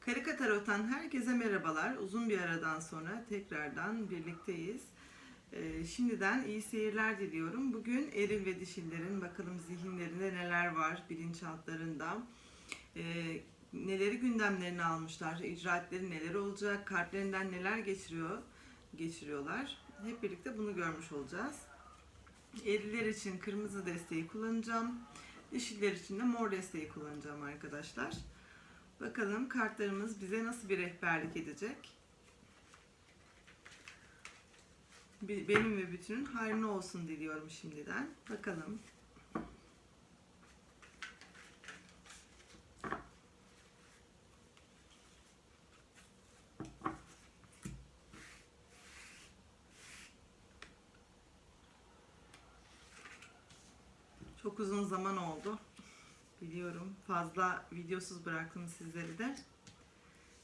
Karika Tarot'tan herkese merhabalar. Uzun bir aradan sonra tekrardan birlikteyiz. Ee, şimdiden iyi seyirler diliyorum. Bugün eril ve dişillerin bakalım zihinlerinde neler var, bilinçaltlarında. Ee, neleri gündemlerine almışlar, icraatleri neler olacak, kalplerinden neler geçiriyor, geçiriyorlar. Hep birlikte bunu görmüş olacağız. Eriller için kırmızı desteği kullanacağım. Dişiller için de mor desteği kullanacağım arkadaşlar. Bakalım kartlarımız bize nasıl bir rehberlik edecek? Benim ve bütünün hayrına olsun diliyorum şimdiden. Bakalım. Çok uzun zaman oldu. Fazla videosuz bıraktım sizleri de.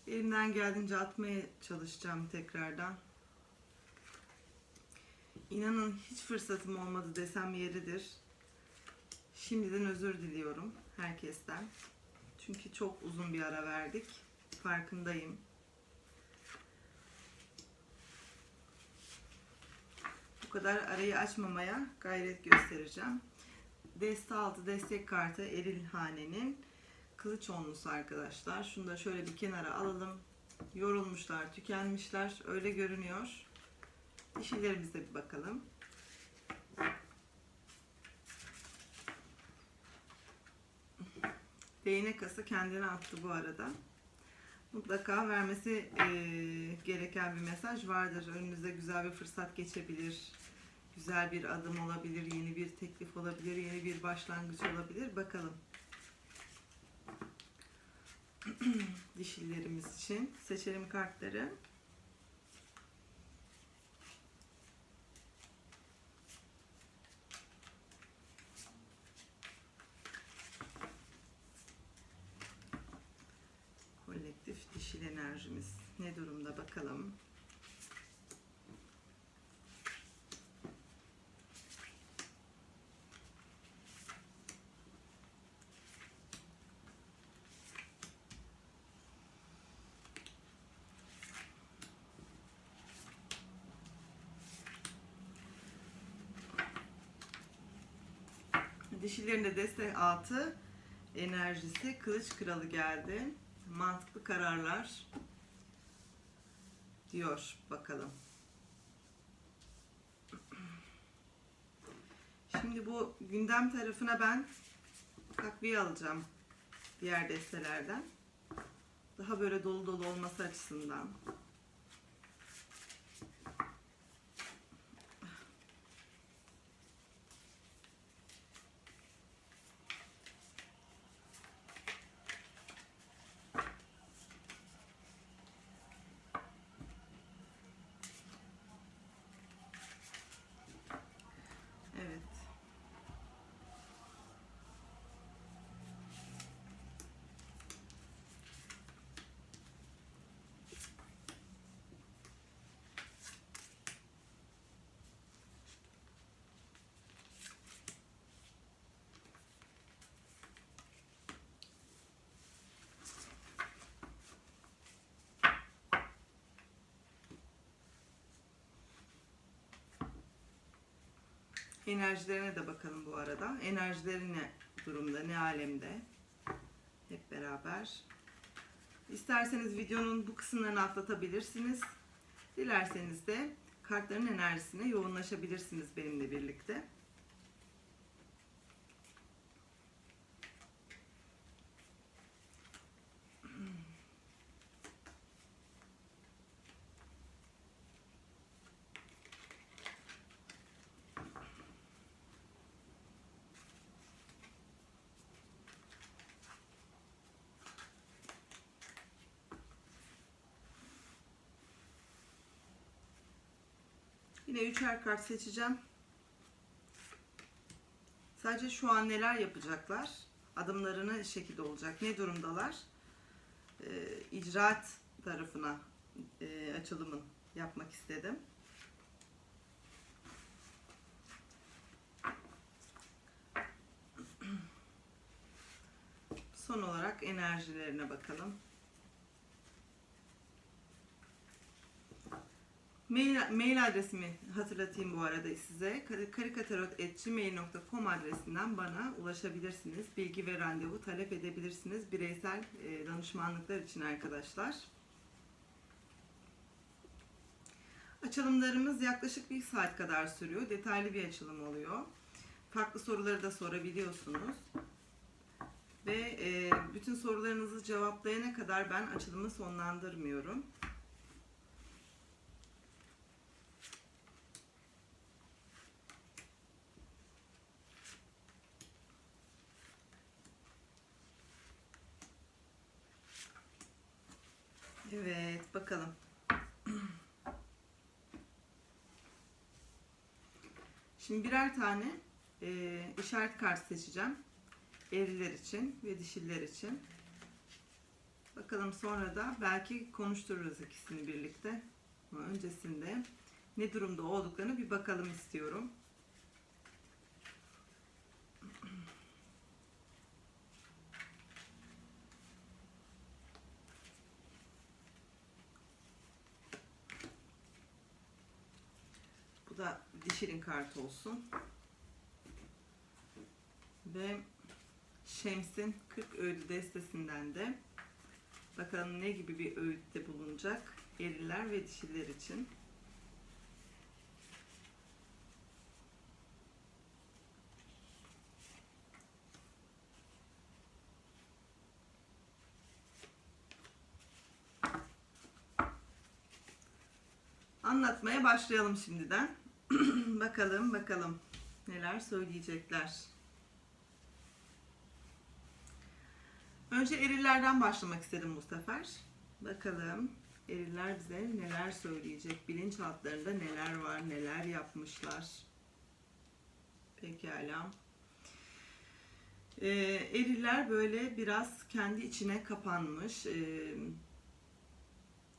Elimden geldiğince atmaya çalışacağım tekrardan. İnanın hiç fırsatım olmadı desem yeridir. Şimdiden özür diliyorum herkesten. Çünkü çok uzun bir ara verdik. Farkındayım. Bu kadar arayı açmamaya gayret göstereceğim. Deste altı destek kartı Eril Hane'nin kılıç onlusu arkadaşlar. Şunu da şöyle bir kenara alalım. Yorulmuşlar, tükenmişler. Öyle görünüyor. Dişilerimize bir bakalım. Değnek kası kendine attı bu arada. Mutlaka vermesi eee, gereken bir mesaj vardır. Önünüze güzel bir fırsat geçebilir. Güzel bir adım olabilir, yeni bir teklif olabilir, yeni bir başlangıç olabilir. Bakalım. Dişillerimiz için seçelim kartları. Kolektif dişil enerjimiz ne durumda bakalım. Dişilerin de destek altı enerjisi kılıç kralı geldi. Mantıklı kararlar diyor bakalım. Şimdi bu gündem tarafına ben takviye alacağım diğer destelerden. Daha böyle dolu dolu olması açısından. Evet. Enerjilerine de bakalım bu arada. Enerjileri ne durumda, ne alemde? Hep beraber. İsterseniz videonun bu kısımlarını atlatabilirsiniz. Dilerseniz de kartların enerjisine yoğunlaşabilirsiniz benimle birlikte. Yine üçer kart seçeceğim. Sadece şu an neler yapacaklar? Adımlarını şekilde olacak. Ne durumdalar? Ee, icraat tarafına e, açılımın yapmak istedim. Son olarak enerjilerine bakalım. Mail, mail adresimi hatırlatayım bu arada size. Kar- karikatarot.gmail.com adresinden bana ulaşabilirsiniz. Bilgi ve randevu talep edebilirsiniz. Bireysel e, danışmanlıklar için arkadaşlar. Açılımlarımız yaklaşık bir saat kadar sürüyor. Detaylı bir açılım oluyor. Farklı soruları da sorabiliyorsunuz. Ve e, bütün sorularınızı cevaplayana kadar ben açılımı sonlandırmıyorum. Evet, bakalım. Şimdi birer tane e, işaret kartı seçeceğim. Eriler için ve dişiller için. Bakalım sonra da belki konuştururuz ikisini birlikte. Ama öncesinde ne durumda olduklarını bir bakalım istiyorum. Bu da dişilin kartı olsun. Ve Şems'in 40 öğüdü destesinden de bakalım ne gibi bir öğütte bulunacak eriller ve dişiller için. Anlatmaya başlayalım şimdiden. bakalım bakalım neler söyleyecekler. Önce erillerden başlamak istedim bu sefer. Bakalım eriller bize neler söyleyecek, bilinçaltlarında neler var, neler yapmışlar. Pekala. Ee, eriller böyle biraz kendi içine kapanmış. Ee,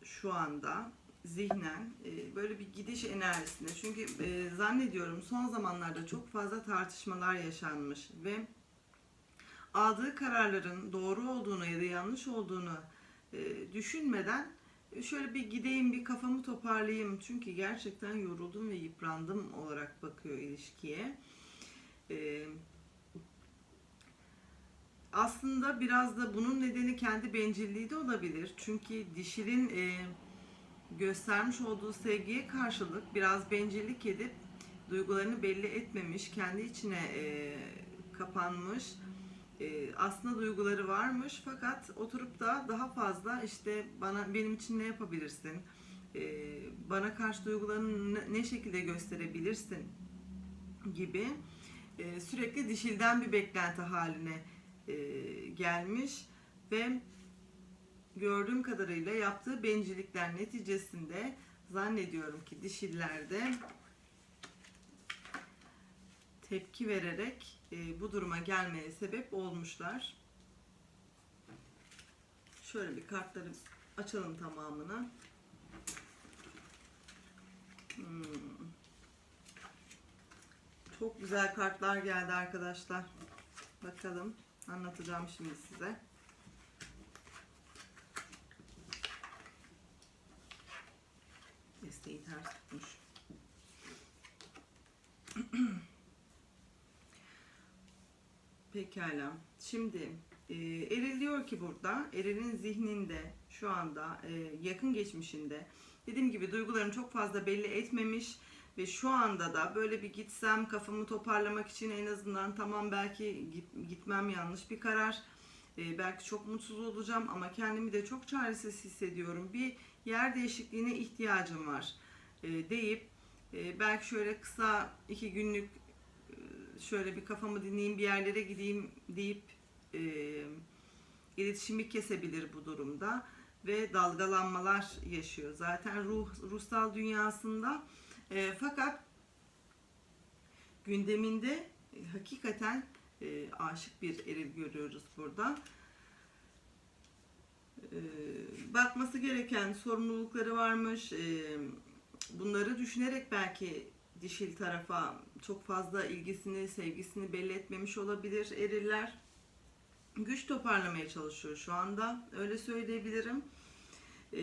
şu anda zihnen e, böyle bir gidiş enerjisinde. Çünkü e, zannediyorum son zamanlarda çok fazla tartışmalar yaşanmış ve aldığı kararların doğru olduğunu ya da yanlış olduğunu e, düşünmeden e, şöyle bir gideyim bir kafamı toparlayayım çünkü gerçekten yoruldum ve yıprandım olarak bakıyor ilişkiye. E, aslında biraz da bunun nedeni kendi bencilliği de olabilir. Çünkü dişilin e, göstermiş olduğu sevgiye karşılık biraz bencillik edip duygularını belli etmemiş, kendi içine e, kapanmış. E, aslında duyguları varmış fakat oturup da daha fazla işte bana benim için ne yapabilirsin, e, bana karşı duygularını ne, şekilde gösterebilirsin gibi e, sürekli dişilden bir beklenti haline e, gelmiş ve gördüğüm kadarıyla yaptığı bencillikler neticesinde zannediyorum ki dişillerde tepki vererek e, bu duruma gelmeye sebep olmuşlar. Şöyle bir kartları açalım tamamını. Hmm. Çok güzel kartlar geldi arkadaşlar. Bakalım anlatacağım şimdi size. Desteği ters tutmuş. Pekala. Şimdi e, Eril diyor ki burada, Eril'in zihninde şu anda e, yakın geçmişinde dediğim gibi duygularını çok fazla belli etmemiş ve şu anda da böyle bir gitsem kafamı toparlamak için en azından tamam belki git, gitmem yanlış bir karar. E, belki çok mutsuz olacağım ama kendimi de çok çaresiz hissediyorum. Bir yer değişikliğine ihtiyacım var e, deyip e, belki şöyle kısa iki günlük e, şöyle bir kafamı dinleyeyim bir yerlere gideyim deyip e, iletişimi kesebilir bu durumda ve dalgalanmalar yaşıyor. Zaten ruh ruhsal dünyasında e, fakat gündeminde hakikaten e, aşık bir eril görüyoruz burada. E, bakması gereken sorumlulukları varmış. E, bunları düşünerek belki dişil tarafa çok fazla ilgisini, sevgisini belli etmemiş olabilir eriller. Güç toparlamaya çalışıyor şu anda. Öyle söyleyebilirim. Ee,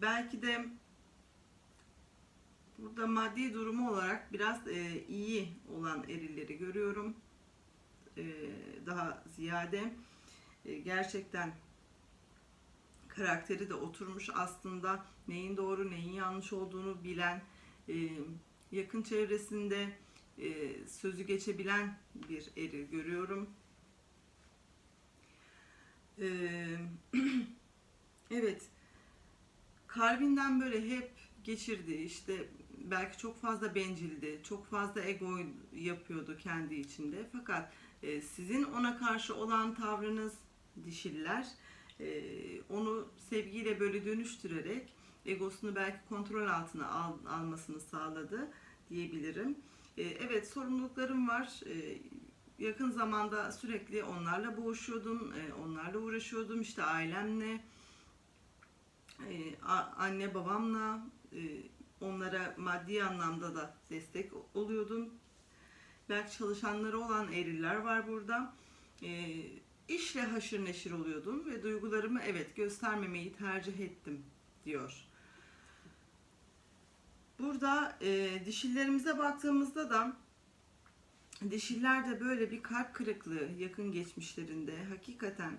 belki de Burada maddi durumu olarak biraz e, iyi olan erilleri görüyorum. Daha ziyade e, gerçekten karakteri de oturmuş aslında neyin doğru neyin yanlış olduğunu bilen e, yakın çevresinde e, sözü geçebilen bir eril görüyorum. E, evet kalbinden böyle hep geçirdi işte belki çok fazla bencildi, çok fazla ego yapıyordu kendi içinde. Fakat e, sizin ona karşı olan tavrınız dişiller onu sevgiyle böyle dönüştürerek egosunu belki kontrol altına al, almasını sağladı diyebilirim. E, evet sorumluluklarım var. E, yakın zamanda sürekli onlarla boğuşuyordum, e, onlarla uğraşıyordum. İşte ailemle, e, anne babamla, e, onlara maddi anlamda da destek oluyordum. Belki çalışanları olan eriller var burada. İşle haşır neşir oluyordum ve duygularımı evet göstermemeyi tercih ettim diyor. Burada e, dişillerimize baktığımızda da dişiller de böyle bir kalp kırıklığı yakın geçmişlerinde hakikaten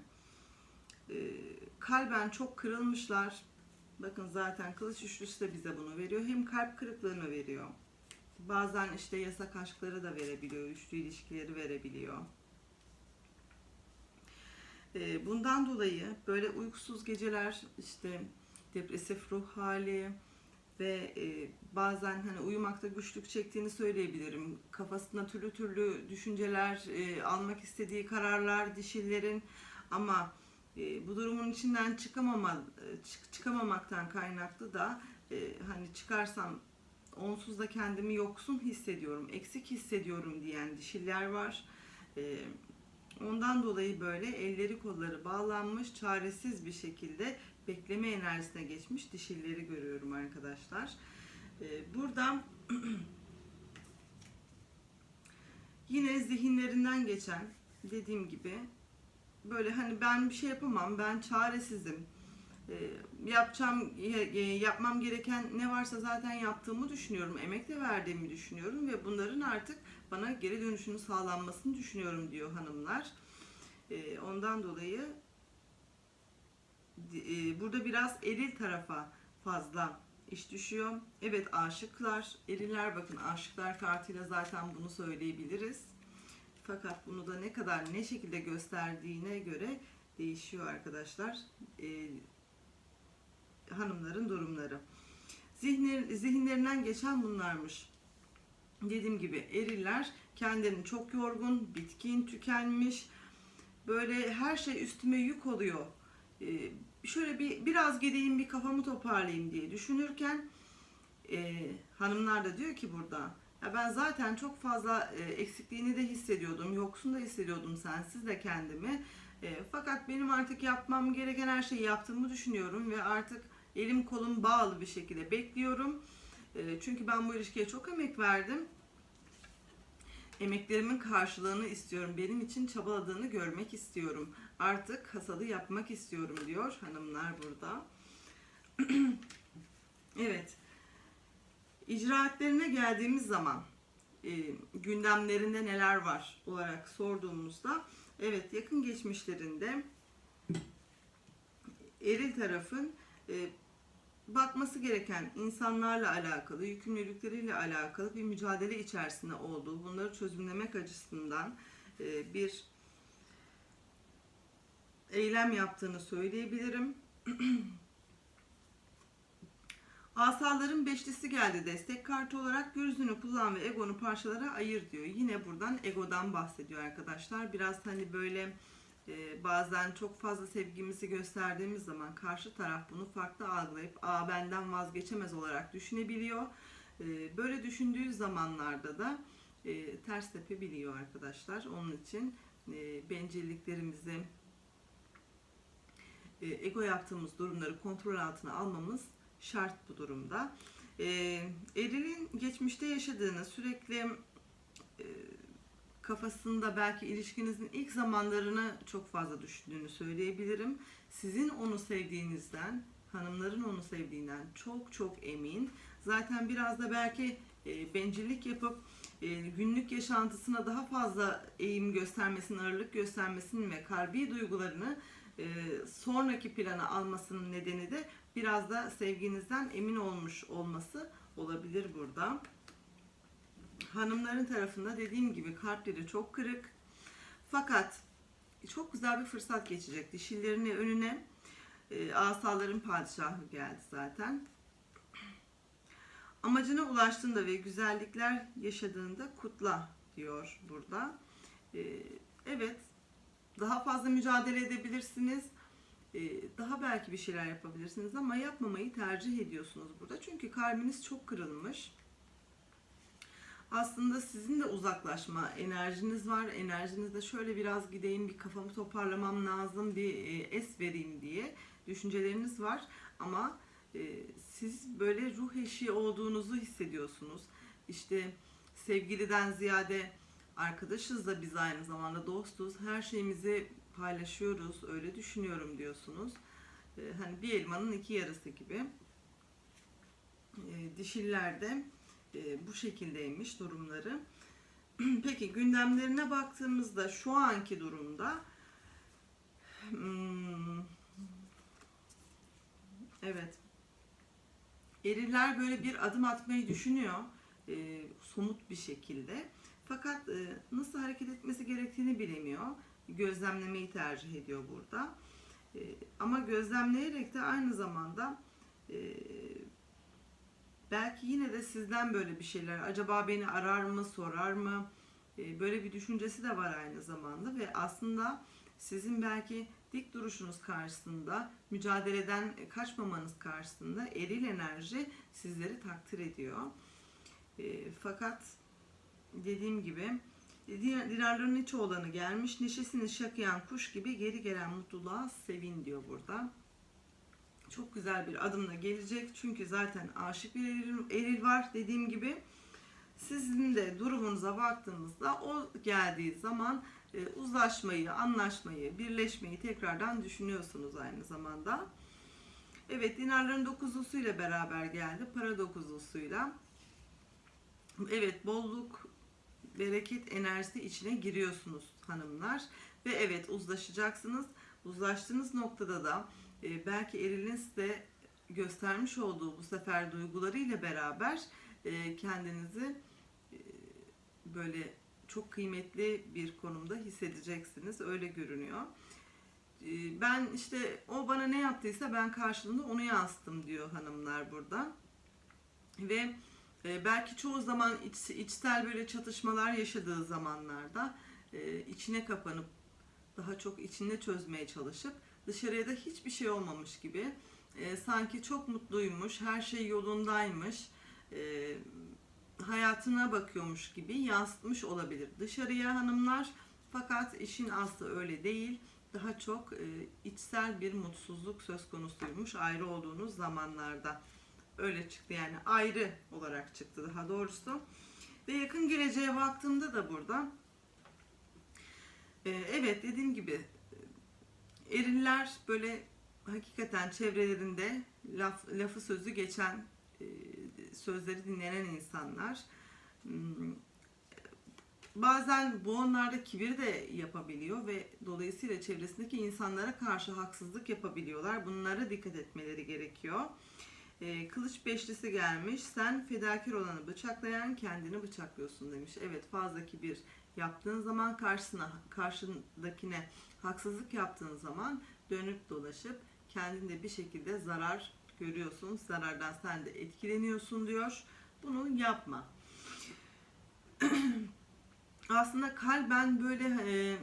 e, kalben çok kırılmışlar. Bakın zaten kılıç üçlüsü de bize bunu veriyor. Hem kalp kırıklığını veriyor. Bazen işte yasak aşkları da verebiliyor. Üçlü ilişkileri verebiliyor. E, bundan dolayı böyle uykusuz geceler, işte depresif ruh hali ve e, bazen hani uyumakta güçlük çektiğini söyleyebilirim. Kafasına türlü türlü düşünceler, e, almak istediği kararlar dişillerin ama e, bu durumun içinden çıkamama, çık- çıkamamaktan kaynaklı da hani çıkarsam onsuz da kendimi yoksun hissediyorum, eksik hissediyorum diyen dişiller var. Ondan dolayı böyle elleri kolları bağlanmış, çaresiz bir şekilde bekleme enerjisine geçmiş dişilleri görüyorum arkadaşlar. E, burada yine zihinlerinden geçen dediğim gibi böyle hani ben bir şey yapamam, ben çaresizim. E, yapacağım, e, yapmam gereken ne varsa zaten yaptığımı düşünüyorum, emek de verdiğimi düşünüyorum ve bunların artık bana geri dönüşünün sağlanmasını düşünüyorum diyor hanımlar. E, ondan dolayı e, burada biraz eril tarafa fazla iş düşüyor. Evet aşıklar, eriller bakın aşıklar kartıyla zaten bunu söyleyebiliriz. Fakat bunu da ne kadar ne şekilde gösterdiğine göre değişiyor arkadaşlar. Ee, hanımların durumları. Zihinler, zihinlerinden geçen bunlarmış. Dediğim gibi eriller kendini çok yorgun, bitkin, tükenmiş. Böyle her şey üstüme yük oluyor. Ee, şöyle bir biraz gideyim bir kafamı toparlayayım diye düşünürken e, hanımlar da diyor ki burada ya ben zaten çok fazla e, eksikliğini de hissediyordum, yoksun da hissediyordum sensiz de kendimi. E, fakat benim artık yapmam gereken her şeyi yaptığımı düşünüyorum ve artık elim kolum bağlı bir şekilde bekliyorum. E, çünkü ben bu ilişkiye çok emek verdim. Emeklerimin karşılığını istiyorum. Benim için çabaladığını görmek istiyorum. Artık hasadı yapmak istiyorum diyor hanımlar burada. evet. İcraatlerine geldiğimiz zaman e, gündemlerinde neler var olarak sorduğumuzda evet yakın geçmişlerinde eril tarafın e, bakması gereken insanlarla alakalı, yükümlülükleriyle alakalı bir mücadele içerisinde olduğu, bunları çözümlemek açısından e, bir eylem yaptığını söyleyebilirim. Asaların beşlisi geldi destek kartı olarak gözünü kullan ve egonu parçalara ayır diyor. Yine buradan egodan bahsediyor arkadaşlar. Biraz hani böyle e, bazen çok fazla sevgimizi gösterdiğimiz zaman karşı taraf bunu farklı algılayıp aa benden vazgeçemez olarak düşünebiliyor. E, böyle düşündüğü zamanlarda da e, ters tepebiliyor arkadaşlar. Onun için e, bencilliklerimizi, e, ego yaptığımız durumları kontrol altına almamız şart bu durumda. E, erilin geçmişte yaşadığını sürekli kafasında belki ilişkinizin ilk zamanlarını çok fazla düşündüğünü söyleyebilirim. Sizin onu sevdiğinizden hanımların onu sevdiğinden çok çok emin. Zaten biraz da belki e, bencillik yapıp e, günlük yaşantısına daha fazla eğim göstermesinin, ağırlık göstermesinin ve kalbi duygularını e, sonraki plana almasının nedeni de biraz da sevginizden emin olmuş olması olabilir burada. Hanımların tarafında dediğim gibi kalpleri çok kırık. Fakat çok güzel bir fırsat geçecek. Dişillerini önüne e, asaların padişahı geldi zaten. Amacına ulaştığında ve güzellikler yaşadığında kutla diyor burada. E, evet, daha fazla mücadele edebilirsiniz. E, daha belki bir şeyler yapabilirsiniz ama yapmamayı tercih ediyorsunuz burada. Çünkü kalbiniz çok kırılmış. Aslında sizin de uzaklaşma enerjiniz var. Enerjinizde şöyle biraz gideyim, bir kafamı toparlamam lazım, bir e, es vereyim diye düşünceleriniz var. Ama e, siz böyle ruh eşi olduğunuzu hissediyorsunuz. İşte sevgiliden ziyade arkadaşız da biz aynı zamanda dostuz. Her şeyimizi paylaşıyoruz. Öyle düşünüyorum diyorsunuz. E, hani bir elmanın iki yarısı gibi. Dişillerde bu şekildeymiş durumları. Peki gündemlerine baktığımızda şu anki durumda hmm, evet Eriller böyle bir adım atmayı düşünüyor e, somut bir şekilde. Fakat e, nasıl hareket etmesi gerektiğini bilemiyor. Gözlemlemeyi tercih ediyor burada. E, ama gözlemleyerek de aynı zamanda e, belki yine de sizden böyle bir şeyler. Acaba beni arar mı sorar mı? E, böyle bir düşüncesi de var aynı zamanda ve aslında sizin belki dik duruşunuz karşısında mücadeleden kaçmamanız karşısında eril enerji sizleri takdir ediyor. E, fakat dediğim gibi dinarların içi olanı gelmiş neşesini şakıyan kuş gibi geri gelen mutluluğa sevin diyor burada çok güzel bir adımla gelecek. Çünkü zaten aşık bir eril, var dediğim gibi. Sizin de durumunuza baktığımızda o geldiği zaman e, uzlaşmayı, anlaşmayı, birleşmeyi tekrardan düşünüyorsunuz aynı zamanda. Evet dinarların dokuzlusuyla beraber geldi. Para dokuzlusuyla. Evet bolluk, bereket enerjisi içine giriyorsunuz hanımlar. Ve evet uzlaşacaksınız. Uzlaştığınız noktada da e, belki erilin size göstermiş olduğu bu sefer duygularıyla beraber e, kendinizi e, böyle çok kıymetli bir konumda hissedeceksiniz. Öyle görünüyor. E, ben işte o bana ne yaptıysa ben karşılığında onu yansıttım diyor hanımlar burada. Ve e, belki çoğu zaman iç, içsel böyle çatışmalar yaşadığı zamanlarda e, içine kapanıp daha çok içinde çözmeye çalışıp dışarıya da hiçbir şey olmamış gibi e, sanki çok mutluymuş, her şey yolundaymış, e, hayatına bakıyormuş gibi yansıtmış olabilir dışarıya hanımlar. Fakat işin aslı öyle değil. Daha çok e, içsel bir mutsuzluk söz konusuymuş ayrı olduğunuz zamanlarda. Öyle çıktı yani ayrı olarak çıktı daha doğrusu. Ve yakın geleceğe baktığımda da burada e, evet dediğim gibi Eriller böyle hakikaten çevrelerinde laf, lafı sözü geçen e, sözleri dinlenen insanlar. Hmm, bazen bu onlarda kibir de yapabiliyor ve dolayısıyla çevresindeki insanlara karşı haksızlık yapabiliyorlar. Bunlara dikkat etmeleri gerekiyor. E, kılıç beşlisi gelmiş. Sen fedakar olanı bıçaklayan kendini bıçaklıyorsun demiş. Evet fazla kibir yaptığın zaman karşısına karşındakine haksızlık yaptığın zaman dönüp dolaşıp kendinde bir şekilde zarar görüyorsun. Zarardan sen de etkileniyorsun diyor. Bunu yapma. Aslında kalben böyle e,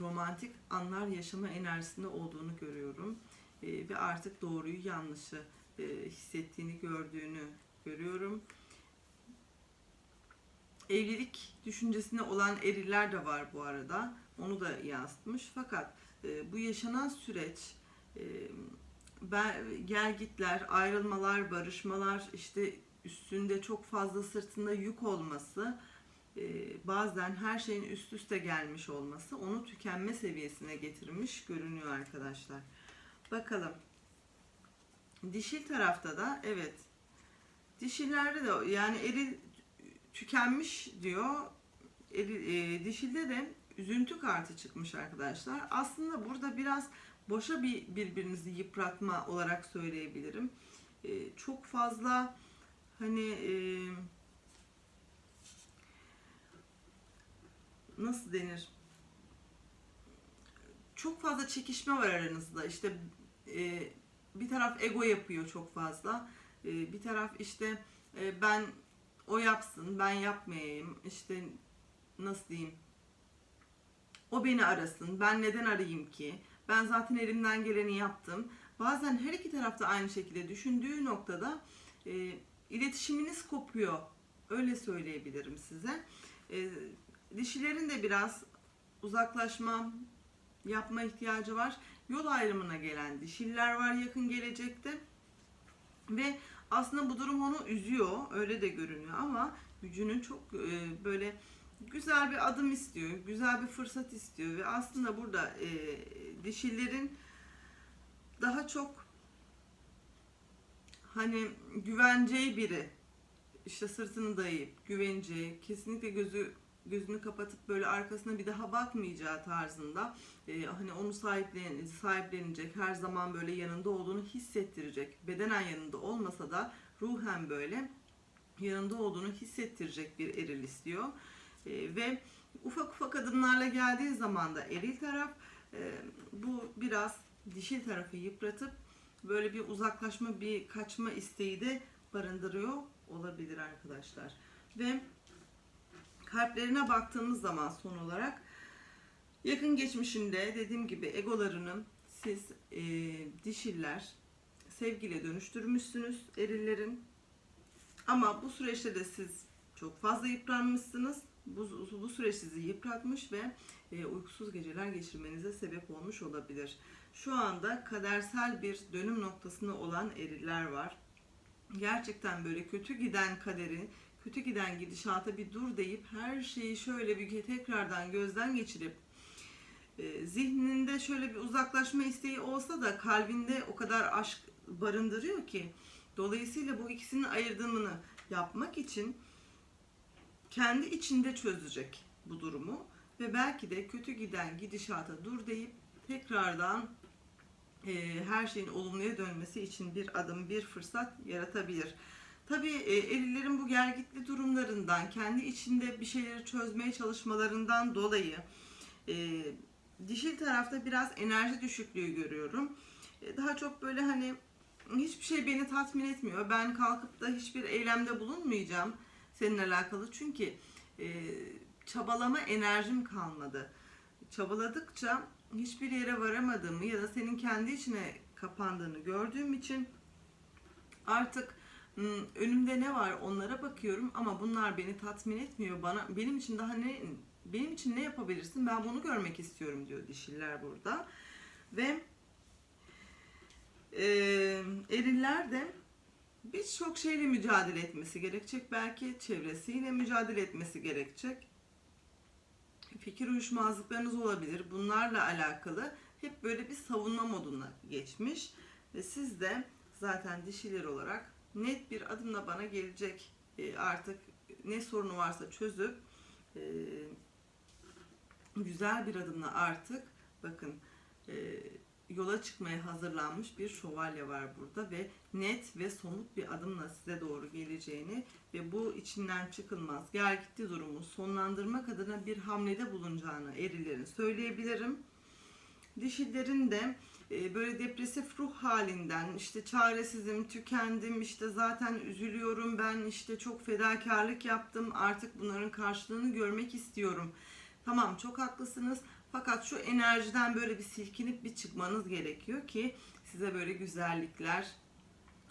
romantik anlar yaşama enerjisinde olduğunu görüyorum. E, ve artık doğruyu yanlışı e, hissettiğini gördüğünü görüyorum. Evlilik düşüncesinde olan eriller de var bu arada. Onu da yansıtmış. Fakat e, bu yaşanan süreç e, ben, gelgitler, ayrılmalar, barışmalar, işte üstünde çok fazla sırtında yük olması, e, bazen her şeyin üst üste gelmiş olması onu tükenme seviyesine getirmiş görünüyor arkadaşlar. Bakalım. Dişil tarafta da evet. Dişillerde de yani eril tükenmiş diyor. Eril, e, dişilde de üzüntü kartı çıkmış arkadaşlar. Aslında burada biraz boşa bir birbirinizi yıpratma olarak söyleyebilirim. E, çok fazla hani e, nasıl denir? Çok fazla çekişme var aranızda. İşte e, bir taraf ego yapıyor çok fazla. E, bir taraf işte e, ben o yapsın, ben yapmayayım. İşte nasıl diyeyim? O beni arasın. Ben neden arayayım ki? Ben zaten elimden geleni yaptım. Bazen her iki tarafta aynı şekilde düşündüğü noktada e, iletişiminiz kopuyor. Öyle söyleyebilirim size. E, dişilerin de biraz uzaklaşma yapma ihtiyacı var. Yol ayrımına gelen dişiller var yakın gelecekte. Ve aslında bu durum onu üzüyor. Öyle de görünüyor ama gücünün çok e, böyle güzel bir adım istiyor. Güzel bir fırsat istiyor ve aslında burada e, dişillerin daha çok hani güveneceği biri işte sırtını dayayıp güveneceği kesinlikle gözü gözünü kapatıp böyle arkasına bir daha bakmayacağı tarzında e, hani onu sahiplen, sahiplenecek her zaman böyle yanında olduğunu hissettirecek bedenen yanında olmasa da ruhen böyle yanında olduğunu hissettirecek bir eril istiyor. E, ve ufak ufak adımlarla geldiği zaman da eril taraf e, bu biraz dişil tarafı yıpratıp böyle bir uzaklaşma bir kaçma isteği de barındırıyor olabilir arkadaşlar. Ve kalplerine baktığımız zaman son olarak yakın geçmişinde dediğim gibi egolarını siz e, dişiller sevgiyle dönüştürmüşsünüz erillerin ama bu süreçte de siz çok fazla yıpranmışsınız. Bu, bu süreç sizi yıpratmış ve e, uykusuz geceler geçirmenize sebep olmuş olabilir. Şu anda kadersel bir dönüm noktasında olan eriller var. Gerçekten böyle kötü giden kaderi, kötü giden gidişata bir dur deyip her şeyi şöyle bir tekrardan gözden geçirip e, zihninde şöyle bir uzaklaşma isteği olsa da kalbinde o kadar aşk barındırıyor ki dolayısıyla bu ikisinin ayırdımını yapmak için kendi içinde çözecek bu durumu ve belki de kötü giden gidişata dur deyip tekrardan e, her şeyin olumluya dönmesi için bir adım, bir fırsat yaratabilir. Tabii e, erillerin bu gergitli durumlarından, kendi içinde bir şeyleri çözmeye çalışmalarından dolayı e, dişil tarafta biraz enerji düşüklüğü görüyorum. E, daha çok böyle hani hiçbir şey beni tatmin etmiyor. Ben kalkıp da hiçbir eylemde bulunmayacağım seninle alakalı. Çünkü e, çabalama enerjim kalmadı. Çabaladıkça hiçbir yere varamadığımı ya da senin kendi içine kapandığını gördüğüm için artık önümde ne var onlara bakıyorum ama bunlar beni tatmin etmiyor. Bana benim için daha ne benim için ne yapabilirsin? Ben bunu görmek istiyorum diyor dişiller burada. Ve e, eriller de birçok şeyle mücadele etmesi gerekecek. Belki çevresiyle mücadele etmesi gerekecek. Fikir uyuşmazlıklarınız olabilir. Bunlarla alakalı hep böyle bir savunma moduna geçmiş. Ve siz de zaten dişiler olarak net bir adımla bana gelecek e, artık ne sorunu varsa çözüp e, güzel bir adımla artık bakın e, yola çıkmaya hazırlanmış bir şövalye var burada ve net ve somut bir adımla size doğru geleceğini ve bu içinden çıkılmaz gel gitti durumu sonlandırmak adına bir hamlede bulunacağını erilerin söyleyebilirim. Dişilerin de böyle depresif ruh halinden işte çaresizim, tükendim, işte zaten üzülüyorum ben işte çok fedakarlık yaptım artık bunların karşılığını görmek istiyorum. Tamam çok haklısınız fakat şu enerjiden böyle bir silkinip bir çıkmanız gerekiyor ki size böyle güzellikler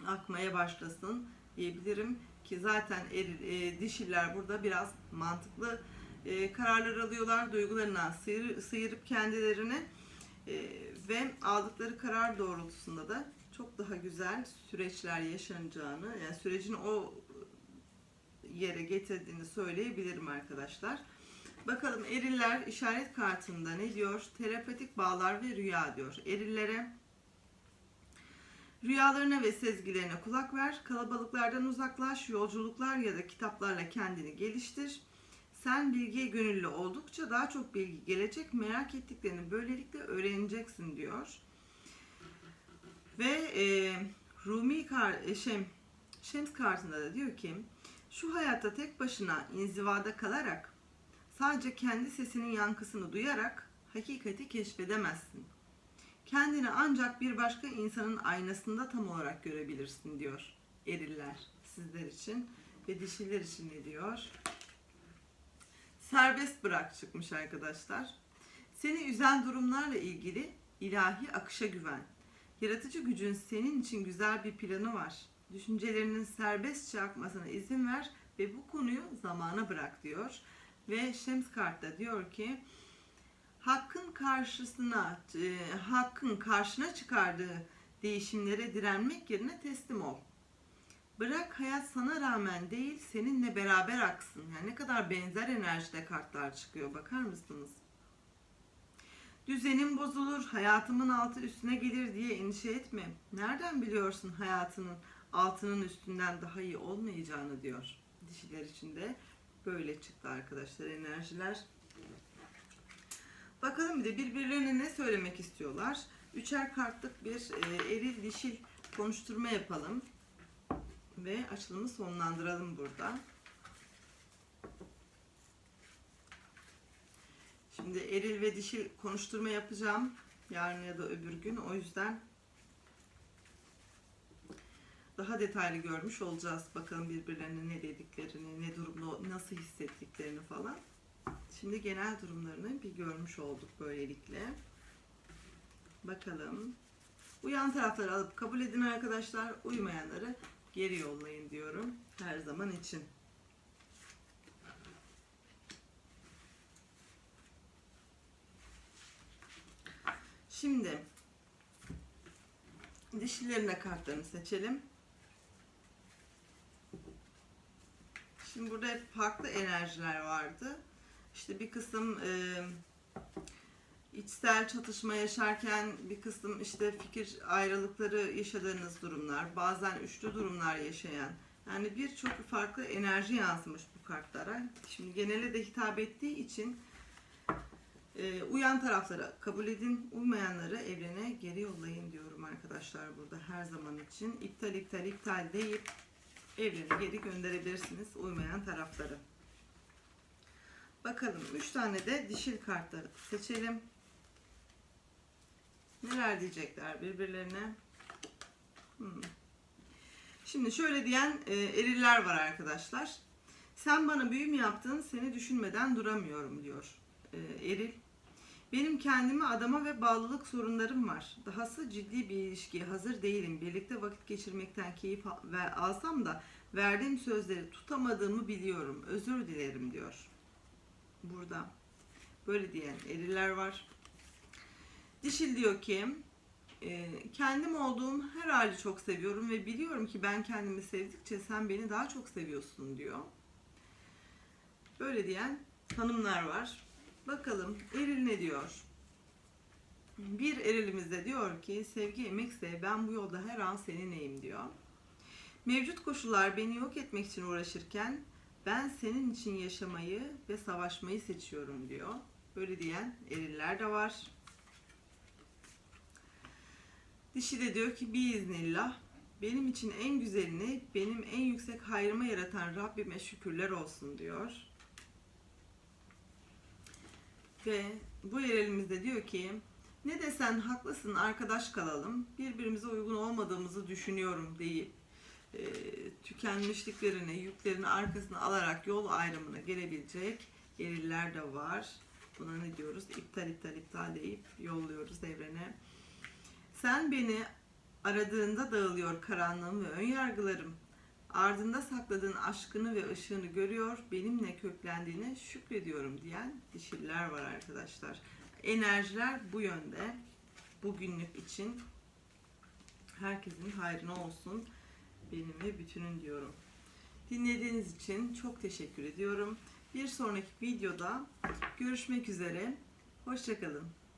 akmaya başlasın diyebilirim ki zaten eril, e, dişiller burada biraz mantıklı e, kararlar alıyorlar duygularından sıyır, sıyırıp kendilerini e, ve aldıkları karar doğrultusunda da çok daha güzel süreçler yaşanacağını yani sürecin o yere getirdiğini söyleyebilirim arkadaşlar. Bakalım eriller işaret kartında ne diyor? Terapetik bağlar ve rüya diyor. Erillere Rüyalarına ve sezgilerine kulak ver. Kalabalıklardan uzaklaş. Yolculuklar ya da kitaplarla kendini geliştir. Sen bilgiye gönüllü oldukça daha çok bilgi gelecek. Merak ettiklerini böylelikle öğreneceksin diyor. Ve e, Rumi kar, e, Şem, Şems kartında da diyor ki şu hayatta tek başına inzivada kalarak sadece kendi sesinin yankısını duyarak hakikati keşfedemezsin. Kendini ancak bir başka insanın aynasında tam olarak görebilirsin diyor eriller sizler için ve dişiler için ne diyor? Serbest bırak çıkmış arkadaşlar. Seni üzen durumlarla ilgili ilahi akışa güven. Yaratıcı gücün senin için güzel bir planı var. Düşüncelerinin serbestçe akmasına izin ver ve bu konuyu zamana bırak diyor. Ve Şems kartta diyor ki hakkın karşısına e, hakkın karşına çıkardığı değişimlere direnmek yerine teslim ol. Bırak hayat sana rağmen değil seninle beraber aksın. Yani ne kadar benzer enerjide kartlar çıkıyor bakar mısınız? Düzenim bozulur, hayatımın altı üstüne gelir diye endişe etme. Nereden biliyorsun hayatının altının üstünden daha iyi olmayacağını diyor. Dişiler için de böyle çıktı arkadaşlar enerjiler. Bakalım bir de birbirlerine ne söylemek istiyorlar. Üçer kartlık bir e, eril dişil konuşturma yapalım. Ve açılımı sonlandıralım burada. Şimdi eril ve dişil konuşturma yapacağım. Yarın ya da öbür gün. O yüzden daha detaylı görmüş olacağız. Bakalım birbirlerine ne dediklerini, ne durumda, nasıl hissettiklerini falan. Şimdi genel durumlarını bir görmüş olduk böylelikle. Bakalım. Uyan tarafları alıp kabul edin arkadaşlar. Uymayanları geri yollayın diyorum. Her zaman için. Şimdi dişilerine kartlarını seçelim. Şimdi burada hep farklı enerjiler vardı. İşte bir kısım e, içsel çatışma yaşarken bir kısım işte fikir ayrılıkları yaşadığınız durumlar, bazen üçlü durumlar yaşayan. Yani birçok farklı enerji yansımış bu kartlara. Şimdi genele de hitap ettiği için e, uyan tarafları kabul edin, uymayanları evrene geri yollayın diyorum arkadaşlar burada her zaman için. İptal iptal iptal deyip evrene geri gönderebilirsiniz uymayan tarafları. Bakalım 3 tane de dişil kartları seçelim. Neler diyecekler birbirlerine? Hmm. Şimdi şöyle diyen e, eriller var arkadaşlar. Sen bana büyüm yaptın, seni düşünmeden duramıyorum diyor e, eril. Benim kendime adama ve bağlılık sorunlarım var. Dahası ciddi bir ilişkiye hazır değilim. Birlikte vakit geçirmekten keyif alsam da verdiğim sözleri tutamadığımı biliyorum. Özür dilerim diyor. Burada böyle diyen eriller var. Dişil diyor ki e, kendim olduğum her hali çok seviyorum ve biliyorum ki ben kendimi sevdikçe sen beni daha çok seviyorsun diyor. Böyle diyen hanımlar var. Bakalım eril ne diyor? Bir erilimiz de diyor ki sevgi emekse ben bu yolda her an seninleyim diyor. Mevcut koşullar beni yok etmek için uğraşırken ben senin için yaşamayı ve savaşmayı seçiyorum diyor. Böyle diyen eriller de var. Dişi de diyor ki biiznillah benim için en güzelini benim en yüksek hayrıma yaratan Rabbime şükürler olsun diyor. Ve bu yerelimiz de diyor ki ne desen haklısın arkadaş kalalım birbirimize uygun olmadığımızı düşünüyorum deyip e, tükenmişliklerini, yüklerini arkasına alarak yol ayrımına gelebilecek eriller de var. Buna ne diyoruz? İptal iptal iptal deyip yolluyoruz evrene. Sen beni aradığında dağılıyor karanlığım ve önyargılarım. Ardında sakladığın aşkını ve ışığını görüyor, benimle köklendiğine şükrediyorum diyen dişiller var arkadaşlar. Enerjiler bu yönde. Bugünlük için herkesin hayrına olsun. Benim ve bütünün diyorum. Dinlediğiniz için çok teşekkür ediyorum. Bir sonraki videoda görüşmek üzere. Hoşçakalın.